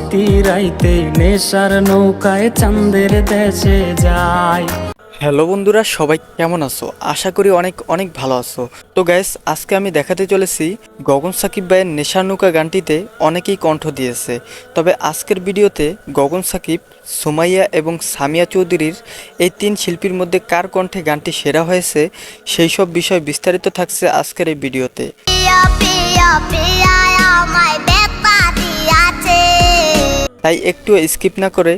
প্রতি রাইতে নেশার নৌকায় চাঁদের দেশে যায় হ্যালো বন্ধুরা সবাই কেমন আছো? আশা করি অনেক অনেক ভালো আছো। তো গ্যাস আজকে আমি দেখাতে চলেছি গগন সাকিব ভাইয়ের নেশার নৌকা গানটিতে অনেকেই কণ্ঠ দিয়েছে। তবে আজকের ভিডিওতে গগন সাকিব সুমাইয়া এবং সামিয়া চৌধুরীর এই তিন শিল্পীর মধ্যে কার কণ্ঠে গানটি সেরা হয়েছে সেই সব বিষয় বিস্তারিত থাকছে আজকের এই ভিডিওতে। তাই একটু স্কিপ না করে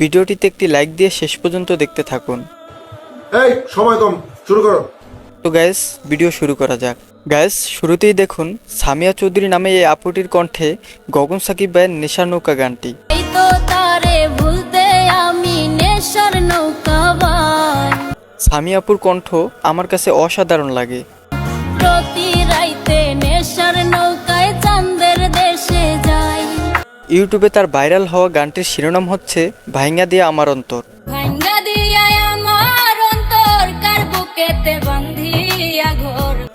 ভিডিওটিতে একটি লাইক দিয়ে শেষ পর্যন্ত দেখতে থাকুন। এই সময় কম শুরু করো। তো গ্যাস ভিডিও শুরু করা যাক। গ্যাস শুরুতেই দেখুন সামিয়া চৌধুরী নামে এই আপুটির কণ্ঠে গগন সাকিব ভাইয়ের নেশা নৌকা গানটি। এই তো তারে ভুলতে আমি নেশার নৌকা বাই। সামিয়া আপুর কণ্ঠ আমার কাছে অসাধারণ লাগে। প্রতি ইউটিউবে তার ভাইরাল হওয়া গানটির শিরোনাম হচ্ছে ভাইঙ্গা দিয়ে আমার অন্তর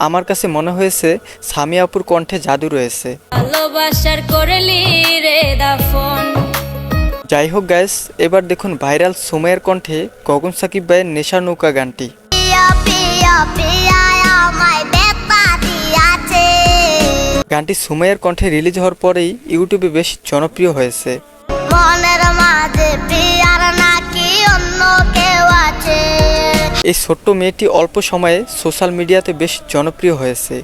আমার কাছে মনে হয়েছে সামিয়া আপুর কণ্ঠে জাদু রয়েছে। ভালোবাসার করলি রে দাফন। যাই হোক গ্যাস এবার দেখুন ভাইরাল সুমাইয়ের কণ্ঠে গগন সাকিব ভাইয়ের নেশা নৌকা গানটি। গানটি সুমাইয়ের কণ্ঠে রিলিজ হওয়ার পরেই ইউটিউবে বেশ জনপ্রিয় হয়েছে। মনের মাঝে পিয়ার নাকি অন্য কেউ আছে? এই ছোট্ট মেয়েটি অল্প সময়ে সোশ্যাল মিডিয়াতে বেশ জনপ্রিয় হয়েছে।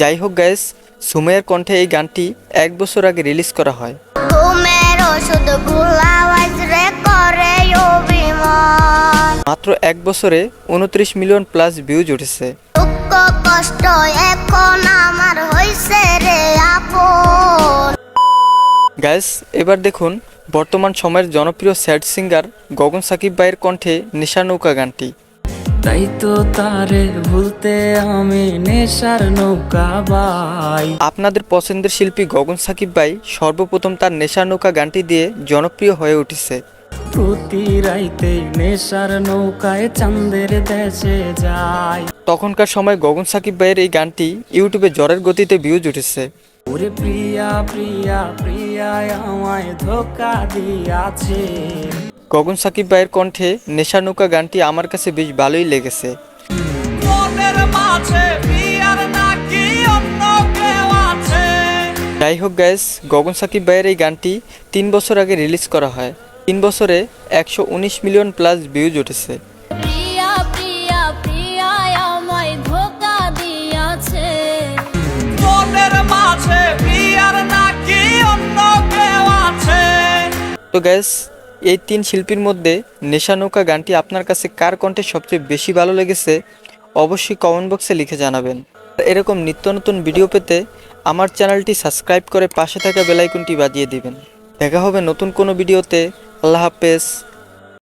যাই হোক গ্যাস সুমাইয়ের কণ্ঠে এই গানটি এক বছর আগে রিলিজ করা হয়। মাত্র এক বছরে উনত্রিশ মিলিয়ন প্লাস ভিউজ উঠেছে। দুঃখ কষ্ট এখন আমার হইছে রে আপন। গ্যাস এবার দেখুন বর্তমান সময়ের জনপ্রিয় স্যাড সিঙ্গার গগন সাকিব ভাইয়ের কণ্ঠে নেশা নৌকা গানটি। তাই তো তারে ভুলতে আমি নেশার নৌকা বাই আপনাদের পছন্দের শিল্পী গগন সাকিব ভাই সর্বপ্রথম তার নেশা নৌকা গানটি দিয়ে জনপ্রিয় হয়ে উঠেছে। প্রতি রাইতে নেশার নৌকায় চাঁদের দেশে যায় তখনকার সময় গগন সাকিব ভাইয়ের এই গানটি ইউটিউবে জ্বরের গতিতে ভিউজ উঠেছে। ওরে প্রিয়া প্রিয়া প্রিয়ায় আমায় ধোকা দিয়াছে। গগন সাকিব ভাইয়ের কণ্ঠে নেশা নৌকা গানটি আমার কাছে বেশ ভালোই লেগেছে। যাই হোক গ্যাস গগন সাকিব ভাইয়ের এই গানটি তিন বছর আগে রিলিজ করা হয়। তিন বছরে একশো উনিশ মিলিয়ন প্লাস ভিউজ উঠেছে। তো গ্যাস এই তিন শিল্পীর মধ্যে নেশা নৌকা গানটি আপনার কাছে কার কণ্ঠে সবচেয়ে বেশি ভালো লেগেছে অবশ্যই কমেন্ট বক্সে লিখে জানাবেন। এরকম নিত্য নতুন ভিডিও পেতে আমার চ্যানেলটি সাবস্ক্রাইব করে পাশে থাকা বেলাইকনটি বাজিয়ে দিবেন। দেখা হবে নতুন কোনো ভিডিওতে আল্লাহ হাফেজ।